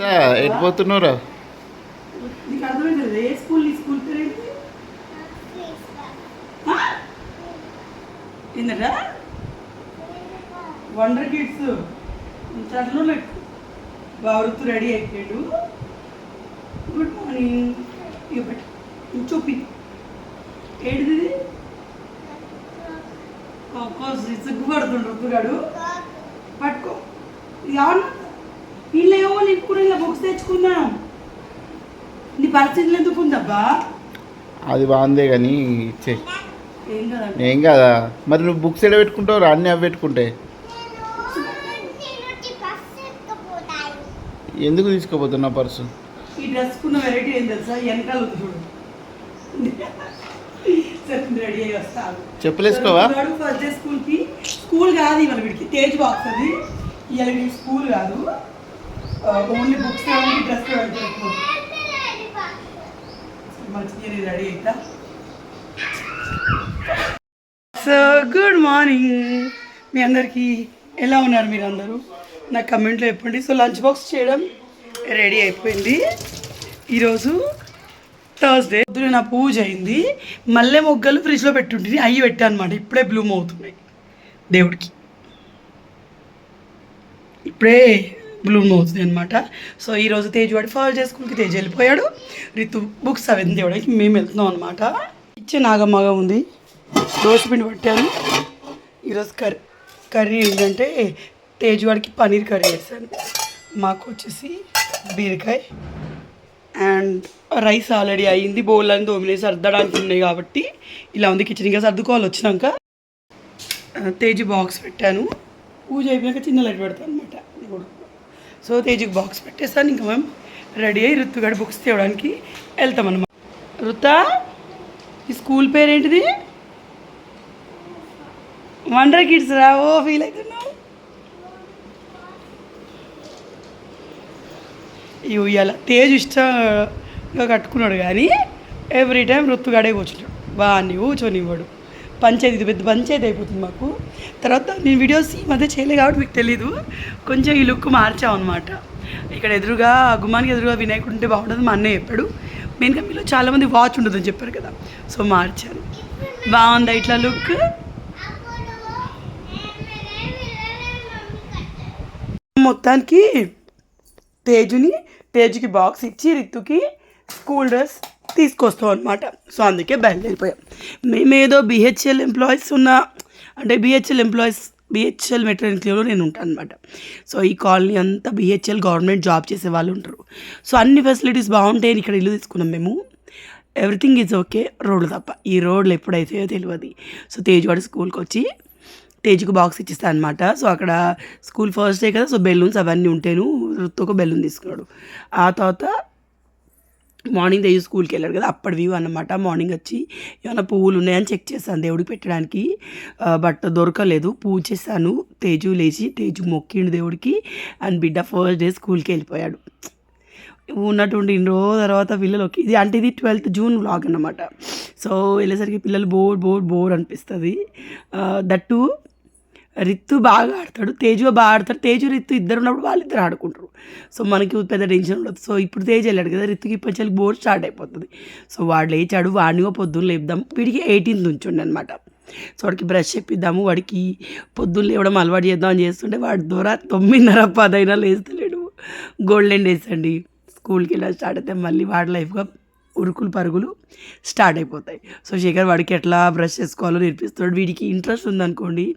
ఎటు పోతున్నారా స్కూల్ ఈ స్కూల్ పేరు వండర్ కిడ్స్ చట్లో బావృత్తు రెడీ అయిపోయాడు. గుడ్ మార్నింగ్ ఇక చూపి ఏంటిది ఇది? కోకోస్ సిగ్గుపడుతుండ్రు పట్టుకో. ఇది అవును వీళ్ళు ఏమో నింపుకుని ఇలా బుక్స్ తెచ్చుకుందాం? నీ పరిస్థితులు ఎందుకు ఉందబ్బా? అది బాగుందే కానీ ఇచ్చే ఏం కదా మరి నువ్వు బుక్స్ ఎడ పెట్టుకుంటావు? అన్నీ అవి పెట్టుకుంటే. ఎందుకు తీసుకోపోతున్నా పర్సు ఈ డ్రెస్ కున్న వెరైటీ ఏం తెలుసా? వెనకాల ఉంది చూడు. రెడీ అయ్యి వస్తాను చెప్పులేసుకోవా? ఫస్ట్ డే స్కూల్కి స్కూల్ కాదు ఇవాళ వీడికి. తేజ్ బాక్స్ అది. ఇవాళ వీడికి స్కూల్ కాదు. ఓన్లీ బుక్స్ కావాలి డ్రెస్ పెడతారు మంచిగా రెడీ అవుతా సో గుడ్ మార్నింగ్ మీ అందరికీ ఎలా ఉన్నారు మీరు అందరూ నా కమెంట్లో చెప్పండి. సో లంచ్ బాక్స్ చేయడం రెడీ అయిపోయింది. ఈరోజు థర్స్డే పొద్దున నా పూజ అయింది. మల్లె మొగ్గలు ఫ్రిడ్జ్లో పెట్టుంటుంది అవి పెట్టాను అనమాట ఇప్పుడే బ్లూమ్ అవుతున్నాయి. దేవుడికి. ఇప్పుడే బ్లూమ్ అవుతుంది అనమాట సో ఈరోజు తేజ్ వాడి ఫాల్ డే స్కూల్కి తేజ్ వెళ్ళిపోయాడు. రితు బుక్స్ అవన్నీ తేవడానికి మేము వెళ్తున్నాం అనమాట ఇచ్చే నాగమ్మగా ఉంది. దోశ పిండి పట్టాను. ఈరోజు కర్రీ కర్రీ ఏంటంటే తేజ్ వాడికి పన్నీర్ కర్రీ చేశాను. మాకు వచ్చేసి బీరకాయ అండ్ రైస్ ఆల్రెడీ అయ్యింది బౌల్ అని తోమినే సర్దడానికి ఉన్నాయి కాబట్టి ఇలా ఉంది. కిచెన్ ఇంకా సర్దుకోవాలి వచ్చినాక. ఆ, తేజు బాక్స్ పెట్టాను. పూజ అయిపోయాక చిన్న లైట్ పెడతాను అనమాట సో తేజుకి బాక్స్ పెట్టేసాను ఇంకా మేము రెడీ అయ్యి రుతుగాడి బుక్స్ తేవడానికి వెళ్తాం అనమాట రుతా ఈ స్కూల్ పేరేంటిది? వండర్ కిడ్స్ రా ఓ ఫీల్ అవుతున్నావు. ఈ ఉయ్యాల తేజ్ ఇష్టంగా కట్టుకున్నాడు కానీ ఎవ్రీ టైం రుత్తుగాడే కూర్చుంటాడు. బాగా కూర్చొనివ్వడు పంచాయతీ ఇది పెద్ద పంచాయతీ అయిపోతుంది మాకు. తర్వాత నేను వీడియోస్ ఈ మధ్య చేయలేదు కాబట్టి మీకు తెలీదు. కొంచెం ఈ లుక్ మార్చాం అనమాట ఇక్కడ ఎదురుగా గుమ్మానికి ఎదురుగా వినాయకుడు ఉంటే బాగుంటుంది మా అన్నయ్య చెప్పాడు. మెయిన్గా మీలో చాలామంది వాచ్ ఉండదని చెప్పారు కదా. సో మార్చాను. బాగుందా ఇట్లా లుక్? మొత్తానికి తేజుని తేజుకి బాక్స్ ఇచ్చి రిత్తుకి స్కూల్ డ్రెస్ తీసుకొస్తాం అనమాట సో అందుకే బయలుదేరిపోయాం. మేమేదో బిహెచ్ఎల్ ఎంప్లాయీస్ ఉన్న అంటే బిహెచ్ఎల్ ఎంప్లాయీస్ బిహెచ్ఎల్ మెటర్నిటీలో నేను ఉంటాను అనమాట సో ఈ కాలనీ అంతా బిహెచ్ఎల్ గవర్నమెంట్ జాబ్ చేసే వాళ్ళు ఉంటారు. సో అన్ని ఫెసిలిటీస్ బాగుంటాయని ఇక్కడ ఇల్లు తీసుకున్నాం మేము. ఎవ్రీథింగ్ ఈజ్ ఓకే రోడ్లు తప్ప. ఈ రోడ్లు ఎప్పుడైతే తెలియదు సో తేజ్వాడ స్కూల్కి వచ్చి తేజ్కి బాక్స్ ఇచ్చిస్తాను అనమాట సో అక్కడ స్కూల్ ఫస్ట్ డే కదా సో బెలూన్స్ అవన్నీ ఉంటేను రుత్తు ఒక బెలూన్ తీసుకున్నాడు. ఆ తర్వాత మార్నింగ్ తేజు స్కూల్కి వెళ్ళాడు కదా అప్పటి వ్యూ అనమాట మార్నింగ్ వచ్చి ఏమైనా పువ్వులు ఉన్నాయని చెక్ చేశాను. దేవుడికి పెట్టడానికి బట్ దొరకలేదు. పూజ చేశాను. తేజు లేచి తేజు మొక్కిండు దేవుడికి. అండ్ బిడ్డ ఫస్ట్ డే స్కూల్కి వెళ్ళిపోయాడు. ఉన్నటువంటి ఇన్ని తర్వాత పిల్లలకి ఇది అంటే ఇది ట్వెల్త్ జూన్ వ్లాగ్ అన్నమాట. సో వెళ్ళేసరికి పిల్లలు బోర్ బోర్ బోర్ అనిపిస్తుంది. దట్టు రిత్తు బాగా ఆడతాడు. తేజు బాగా ఆడతాడు. తేజు రిత్తు ఇద్దరు ఉన్నప్పుడు వాళ్ళిద్దరు ఆడుకుంటారు. సో మనకి పెద్ద టెన్షన్ ఉండదు. సో ఇప్పుడు తేజు వెళ్ళాడు కదా రిత్తుకి ఇప్పటికి బోర్ స్టార్ట్ అయిపోతుంది. సో వాడు లేచాడు వాడిని పొద్దున్న లేపుదాం. వీడికి ఎయిటీన్త్ ఉంచుండి అనమాట సో వాడికి బ్రష్ చెప్పిద్దాము. వాడికి పొద్దున్న లేవడం అలవాటు చేద్దాం అని చేస్తుంటే వాడి ద్వారా తొమ్మిదిన్నర పదైనా లేస్తలేడు. గోల్డెన్ డేస్ అండి. స్కూల్కి వెళ్ళి స్టార్ట్ అయితే మళ్ళీ వాడి లైఫ్గా ఉరుకులు పరుగులు స్టార్ట్ అయిపోతాయి. సో శేఖర్ వాడికి ఎట్లా బ్రష్ చేసుకోవాలో నేర్పిస్తాడు. వీడికి ఇంట్రెస్ట్ ఉందనుకోండి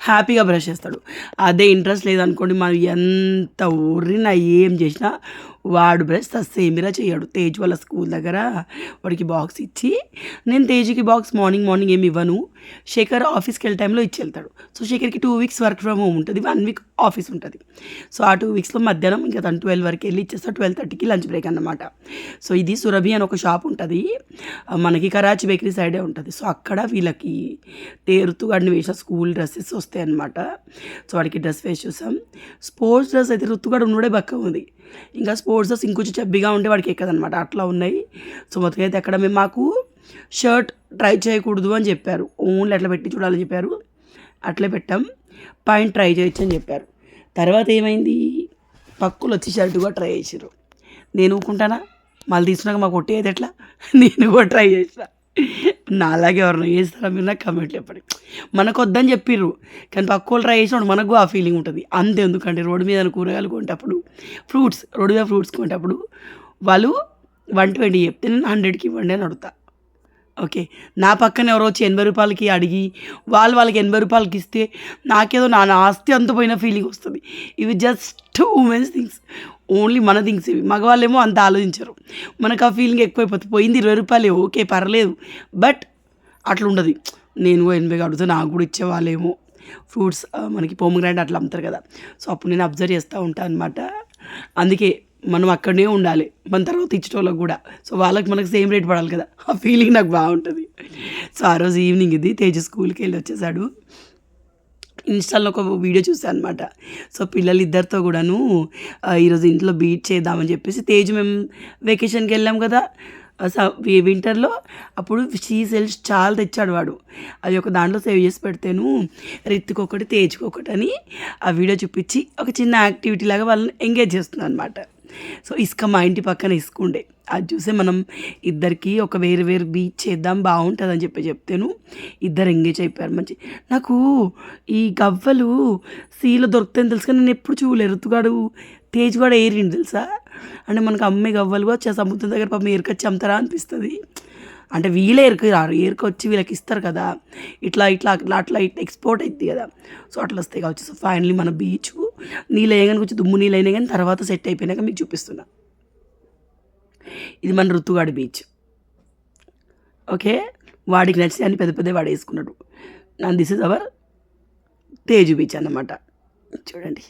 హ్యాపీగా బ్రష్ చేస్తాడు. అదే ఇంట్రెస్ట్ లేదనుకోండి మనం ఎంత ఊరినా ఏం చేసినా వాడు బ్రష్ సేమిరా చేయడు. తేజ్ వాళ్ళ స్కూల్ దగ్గర వాడికి బాక్స్ ఇచ్చి నేను తేజ్కి బాక్స్ మార్నింగ్ మార్నింగ్ ఏమి ఇవ్వను. శేఖర్ ఆఫీస్కి వెళ్ళే టైంలో ఇచ్చి వెళ్తాడు. So శేఖర్కి two weeks work from home ఉంటుంది. వన్ వీక్ ఆఫీస్ ఉంటుంది. సో ఆ టూ వీక్స్లో మధ్యాహ్నం ఇంకా తను ట్వెల్వ్ వరకు వెళ్ళి ఇచ్చేస్తా. ట్వెల్వ్ థర్టీకి లంచ్ బ్రేక్ అనమాట సో ఇది సురభి అని ఒక షాప్ ఉంటుంది. మనకి కరాచీ బేకరీ సైడే ఉంటుంది. సో అక్కడ వీళ్ళకి రుతుగాడిని వేసిన స్కూల్ డ్రెస్సెస్ వస్తాయి అన్నమాట. సో వాడికి డ్రెస్ వేసి చూసాం. స్పోర్ట్స్ డ్రెస్ అయితే రుత్తుగాడు ఉన్నడే బక్క ఉంది. ఇంకా స్పోర్ట్స్ డ్రెస్ ఇంకొంచెం చెబ్బిగా ఉంటే వాడికి ఎక్కదనమాట అట్లా ఉన్నాయి. సో మొత్తం అయితే అక్కడ మేము మాకు షర్ట్ ట్రై చేయకూడదు అని చెప్పారు. ఓన్లీ అట్లా పెట్టి చూడాలని చెప్పారు. అట్లే పెట్టాం. పాయింట్ ట్రై చేయొచ్చు అని చెప్పారు. తర్వాత ఏమైంది? పక్కులు వచ్చి షర్ట్ కూడా ట్రై చేసారు నేను ఊకుంటానా? మళ్ళీ తీసుకున్నాక మాకు కొట్టేది ఎట్లా? నేను కూడా ట్రై చేసిన. నా అలాగే ఎవరైనా చేస్తారా మీరు నాకు కమెంట్ చెప్పండి. మనకు వద్దని చెప్పిర్రు. కానీ పక్క ట్రై చేసినప్పుడు మనకు ఆ ఫీలింగ్ ఉంటుంది. అంతే ఎందుకంటే రోడ్డు మీద కూరగాయలు కొంటప్పుడు ఫ్రూట్స్ రోడ్డు మీద ఫ్రూట్స్ కొంటప్పుడు వాళ్ళు వన్ ట్వంటీ చెప్తే నేను హండ్రెడ్కి ఇవ్వండి అని అడుగుతా. ఓకే నా పక్కన ఎవరో వచ్చి ఎనభై రూపాయలకి అడిగి వాళ్ళు వాళ్ళకి ఎనభై రూపాయలకి ఇస్తే నాకేదో నా నా ఆస్తి అంత పోయిన ఫీలింగ్ వస్తుంది. ఇవి జస్ట్ ఉమెన్స్ థింగ్స్ ఓన్లీ మన థింగ్స్ ఇవి. మగవాళ్ళేమో అంత ఆలోచించరు. మనకు ఆ ఫీలింగ్ ఎక్కువైపోతుంది పోయింది ఇరవై రూపాయలే ఓకే పర్లేదు. బట్ అట్లా ఉండదు నేను ఎనభై అడుగుతా నాకు కూడా ఇచ్చేవాళ్ళేమో. ఫ్రూట్స్ మనకి పోమగ్రాండ్ అట్లా అమ్ముతారు కదా. సో అప్పుడు నేను అబ్జర్వ్ చేస్తూ ఉంటాను అనమాట అందుకే మనం అక్కడనే ఉండాలి. మన తర్వాత ఇచ్చేటోళ్ళకి కూడా. సో వాళ్ళకి మనకు సేమ్ రేట్ పడాలి కదా. ఆ ఫీలింగ్ నాకు బాగుంటుంది. సో ఆ రోజు ఈవినింగ్ ఇది. తేజ స్కూల్కి వెళ్ళి వచ్చేసాడు. ఇన్స్టాలో ఒక వీడియో చూసాను అనమాట సో పిల్లలు ఇద్దరితో కూడాను ఈరోజు ఇంట్లో బీట్ చేద్దామని చెప్పేసి తేజ్ మేము వెకేషన్కి వెళ్ళాం కదా. స- వింటర్లో అప్పుడు షీ సెల్స్ చాలా తెచ్చాడు వాడు. అది ఒక దాంట్లో సేవ్ చేసి పెడితేను రిత్తుకు ఒకటి తేజ్కి ఒకటి అని ఆ వీడియో చూపించి ఒక చిన్న యాక్టివిటీ లాగా వాళ్ళని ఎంగేజ్ చేస్తున్నాను అనమాట సో ఇసుక మా ఇంటి పక్కన ఇసుకుండే అది చూసే మనం ఇద్దరికి ఒక వేరు వేరు బీచ్ చేద్దాం బాగుంటుంది అని చెప్పి చెప్తేను ఇద్దరు ఎంగేజ్ అయిపోయారు. మంచి నాకు ఈ గవ్వలు సీలో దొరుకుతాయని తెలుసు కానీ నేను ఎప్పుడు చూడలేదు ఋతుగాడు తేజ్ కూడా ఏరిండు తెలుసా? అంటే మనకు అమ్మే గవ్వలు కూడా సముద్రం దగ్గర పాపం ఏరుకొచ్చి అమ్ముతారా అనిపిస్తుంది. అంటే వీళ్ళే ఎరుక రారు ఏరుకొచ్చి వీళ్ళకి ఇస్తారు కదా. ఇట్లా ఇట్లా అట్లా అట్లా ఇట్లా ఎక్స్పోర్ట్ అవుతుంది కదా. సో అట్లా వస్తాయి కావచ్చు. సో ఫైనలీ మన బీచ్ నీళ్ళు వేయగానే కొంచెం దుమ్ము నీళ్ళు అయినా కానీ తర్వాత సెట్ అయిపోయినాక మీకు చూపిస్తున్నా. ఇది మన ఋతుగాడి బీచ్. ఓకే? వాడికి నచ్చి అన్ని పెద్ద పెద్ద వాడు వేసుకున్నాడు. నా this is our Teju beach అన్నమాట. చూడండి.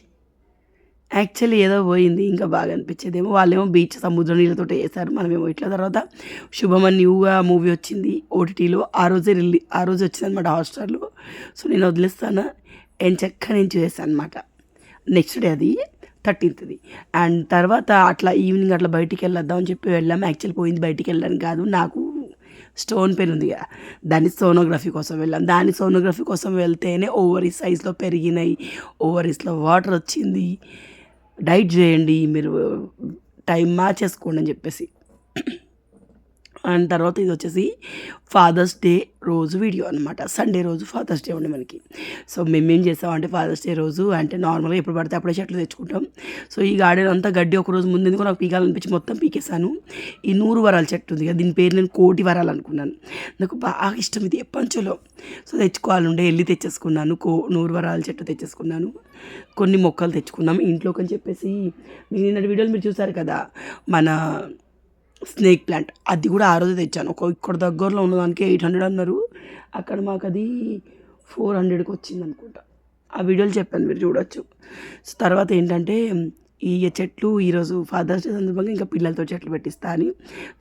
యాక్చువల్లీ ఏదో పోయింది ఇంకా బాగా అనిపించేదేమో. వాళ్ళేమో బీచ్ సముద్రం నీళ్ళతో వేశారు మనమేమో ఇట్లా తర్వాత శుభమన్ న్యూగా మూవీ వచ్చింది ఓటీటీలో. ఆ రోజే రిలీ ఆ రోజు వచ్చింది అనమాట హాట్స్టార్లో. సో నేను వదిలేస్తాను. ఏం చక్క నేను చూసాను అనమాట నెక్స్ట్ డే అది. థర్టీన్త్ది. అండ్ తర్వాత అట్లా ఈవినింగ్ అట్లా బయటికి వెళ్ళొద్దాం అని చెప్పి వెళ్ళాం. యాక్చువల్ పోయింది బయటికి వెళ్ళడానికి కాదు నాకు స్టోన్ పెయిన్ ఉంది కదా. దాన్ని సోనోగ్రఫీ కోసం వెళ్ళాం. దాని సోనోగ్రఫీ కోసం వెళ్తేనే ఓవరీ సైజ్లో పెరిగినాయి. ఓవరీస్లో వాటర్ వచ్చింది. డైట్ చేయండి మీరు టైం మార్చేసుకోండి అని చెప్పేసి. అండ్ తర్వాత ఇది వచ్చేసి ఫాదర్స్ డే రోజు వీడియో అనమాట సండే రోజు ఫాదర్స్ డే ఉండే మనకి. సో మేమేం చేస్తామంటే ఫాదర్స్ డే రోజు అంటే నార్మల్గా ఎప్పుడు పడితే అప్పుడే చెట్లు తెచ్చుకుంటాం. సో ఈ గార్డెన్ అంతా గడ్డి ఒక రోజు ముందు ఎందుకు నాకు పీకాలనిపించి మొత్తం పీకేశాను. ఈ నూరు వరాల చెట్టు ఉంది కదా దీని పేరు నేను కోటి వరాలు అనుకున్నాను. నాకు బాగా ఇష్టం ఇది ఎప్పంచులో సో తెచ్చుకోవాలంటే వెళ్ళి తెచ్చేసుకున్నాను. కో నూరు వరాల చెట్టు తెచ్చేసుకున్నాను. కొన్ని మొక్కలు తెచ్చుకున్నాం. ఇంట్లోకి అని చెప్పేసి మీరు నిన్నటి వీడియోలు మీరు చూసారు కదా మన స్నేక్ ప్లాంట్. అది కూడా ఆ రోజు తెచ్చాను. ఒక ఇక్కడ దగ్గరలో ఉన్నదానికి ఎయిట్ హండ్రెడ్ అన్నారు. అక్కడ మాకు అది ఫోర్ హండ్రెడ్కి వచ్చింది అనుకుంటా ఆ వీడియోలు చెప్పాను మీరు చూడొచ్చు. తర్వాత ఏంటంటే ఈ చెట్లు ఈరోజు ఫాదర్స్ డే సందర్భంగా ఇంకా పిల్లలతో చెట్లు పెట్టిస్తా అని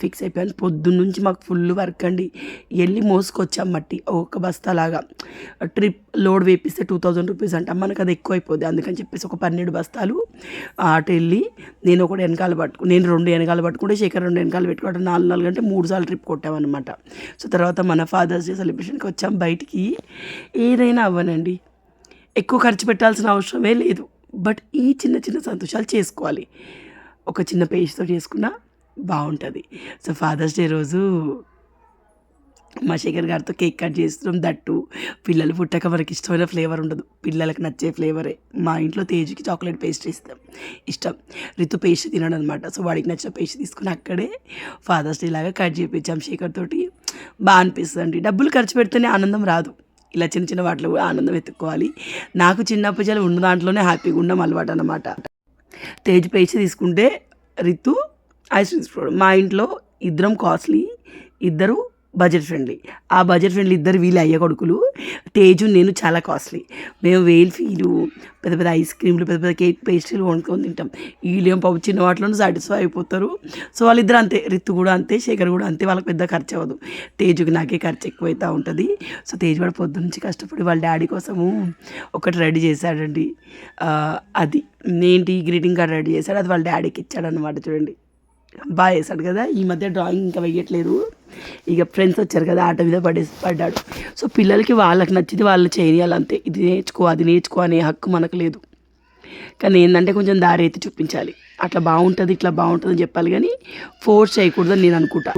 ఫిక్స్ అయిపోయాను. పొద్దున్న నుంచి మాకు ఫుల్ వర్క్ అండి. వెళ్ళి మోసుకొచ్చాం మట్టి ఒక బస్తా లాగా. ట్రిప్ లోడ్ వేపిస్తే టూ థౌజండ్ రూపీస్ అంట. మనకు అది ఎక్కువ అయిపోద్ది అందుకని చెప్పేసి ఒక పన్నెండు బస్తాలు అటు వెళ్ళి నేను ఒకటి వెనకాల పట్టుకు నేను రెండు వెనకాల పట్టుకుంటే శేఖర్ రెండు వెనకాల పెట్టుకుంటే నాలుగు నాలుగు అంటే మూడు సార్లు ట్రిప్ కొట్టామన్నమాట. సో తర్వాత మన ఫాదర్స్ డే సెలబ్రేషన్కి వచ్చాం బయటికి. ఏదైనా అవ్వనండి. ఎక్కువ ఖర్చు పెట్టాల్సిన అవసరమే లేదు. బట్ ఈ చిన్న చిన్న సంతోషాలు చేసుకోవాలి. ఒక చిన్న పేజ్తో చేసుకున్నా బాగుంటుంది. సో ఫాదర్స్ డే రోజు మా శేఖర్ గారితో కేక్ కట్ చేస్తున్నాం దట్టు. పిల్లలు పుట్టక మనకి ఇష్టమైన ఫ్లేవర్ ఉండదు. పిల్లలకు నచ్చే ఫ్లేవరే. మా ఇంట్లో తేజుకి చాక్లెట్ పేస్ట్ ఇస్తాం ఇష్టం. రితు పేస్ట్ తినడం అనమాట సో వాడికి నచ్చిన పేస్ట్ తీసుకుని అక్కడే ఫాదర్స్ డే లాగా కట్ చేయించాం శేఖర్ తోటి. బాగా అనిపిస్తుంది డబ్బులు ఖర్చు పెడితేనే ఆనందం రాదు. ఇలా చిన్న చిన్న వాటిలో కూడా ఆనందం వెతుక్కోవాలి. నాకు చిన్నప్పటి నుంచి ఉన్న దాంట్లోనే హ్యాపీగా ఉండడం అలవాటు అనమాట తేజ్ పేస్ట్ తీసుకుంటే రితు ఐస్ క్రీమ్స్ మా ఇంట్లో ఇద్దరం కాస్ట్లీ ఇద్దరు బడ్జెట్ ఫ్రెండ్లీ. ఆ బడ్జెట్ ఫ్రెండ్లీ ఇద్దరు వీళ్ళు అయ్య కొడుకులు. తేజు నేను చాలా కాస్ట్లీ. మేము వేల్ ఫీలు పెద్ద పెద్ద ఐస్ క్రీమ్లు పెద్ద పెద్ద కేక్ పేస్ట్రీలు వండుకొని తింటాం. వీళ్ళేం పాపం చిన్న వాటిలోనూ సాటిస్ఫై అయిపోతారు. సో వాళ్ళిద్దరు అంతే. రిత్తు కూడా అంతే శేఖర్ కూడా అంతే. వాళ్ళకి పెద్ద ఖర్చు అవ్వదు. తేజుకి నాకే ఖర్చు ఎక్కువైతే ఉంటుంది. సో తేజ్ వాడు పొద్దు నుంచి కష్టపడి వాళ్ళ డాడీ కోసము ఒకటి రెడీ చేశాడండి. అది. ఏంటి గ్రీటింగ్ కార్డ్ రెడీ చేశాడు. అది వాళ్ళ డాడీకి ఇచ్చాడు అనమాట చూడండి. బాగా వేసాడు కదా. ఈ మధ్య డ్రాయింగ్ ఇంకా వెయ్యట్లేదు ఇక ఫ్రెండ్స్ వచ్చారు కదా ఆట మీద పడేసి పడ్డాడు. సో పిల్లలకి వాళ్ళకి నచ్చింది వాళ్ళు చేయాలి అంతే ఇది నేర్చుకో అది నేర్చుకో అనే హక్కు మనకు లేదు. కానీ ఏంటంటే కొంచెం దారి అయితే చూపించాలి. అట్లా బాగుంటుంది ఇట్లా బాగుంటుంది అని చెప్పాలి కానీ ఫోర్స్ చేయకూడదని నేను అనుకుంటా.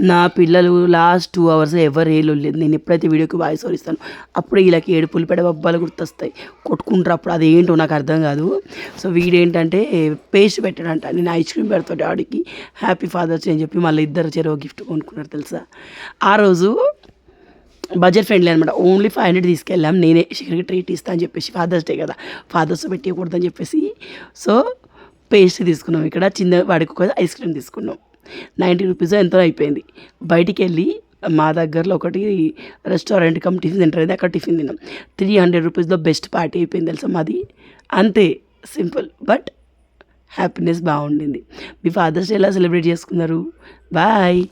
నా పిల్లలు లాస్ట్ టూ అవర్స్ ఎవరు ఏళ్ళు నేను ఎప్పుడైతే వీడియోకి వాయిస్ ఓవర్ ఇస్తాను అప్పుడు వీళ్ళకి ఏడుపులు పెడ బొబ్బాలు గుర్తొస్తాయి. కొట్టుకుంటారు అప్పుడు. అది ఏంటో నాకు అర్థం కాదు. సో వీడేంటంటే పేస్ట్ పెట్టాడంట. నేను ఐస్ క్రీమ్ పెడతా డాడీకి హ్యాపీ ఫాదర్స్ అని చెప్పి మళ్ళీ ఇద్దరు చెరో గిఫ్ట్ కొనుక్కున్నారు తెలుసా? ఆ రోజు బడ్జెట్ ఫ్రెండ్లీ అనమాట. ఓన్లీ ఫైవ్ హండ్రెడ్ తీసుకెళ్ళాం. నేనే శిఖర్కి ట్రీట్ ఇస్తా అని చెప్పేసి ఫాదర్స్ డే కదా. ఫాదర్స్ పెట్టకూడదు అని చెప్పేసి. సో పేస్ట్ తీసుకున్నాం ఇక్కడ. చిన్న వాడికి ఒక ఐస్ క్రీమ్ తీసుకున్నాం. నైంటీ రూపీస్ ఎంతో అయిపోయింది. బయటికి వెళ్ళి మా దగ్గరలో ఒకటి రెస్టారెంట్ కమ్ టిఫిన్ సెంటర్ అయితే అక్కడ టిఫిన్ తిన్నాం. త్రీ హండ్రెడ్ రూపీస్లో బెస్ట్ పార్టీ అయిపోయింది తెలుసా మాది. అంతే సింపుల్ బట్ హ్యాపీనెస్ బాగుండింది. మీ ఫాదర్స్ డే ఎలా సెలబ్రేట్ చేసుకున్నారు? బాయ్.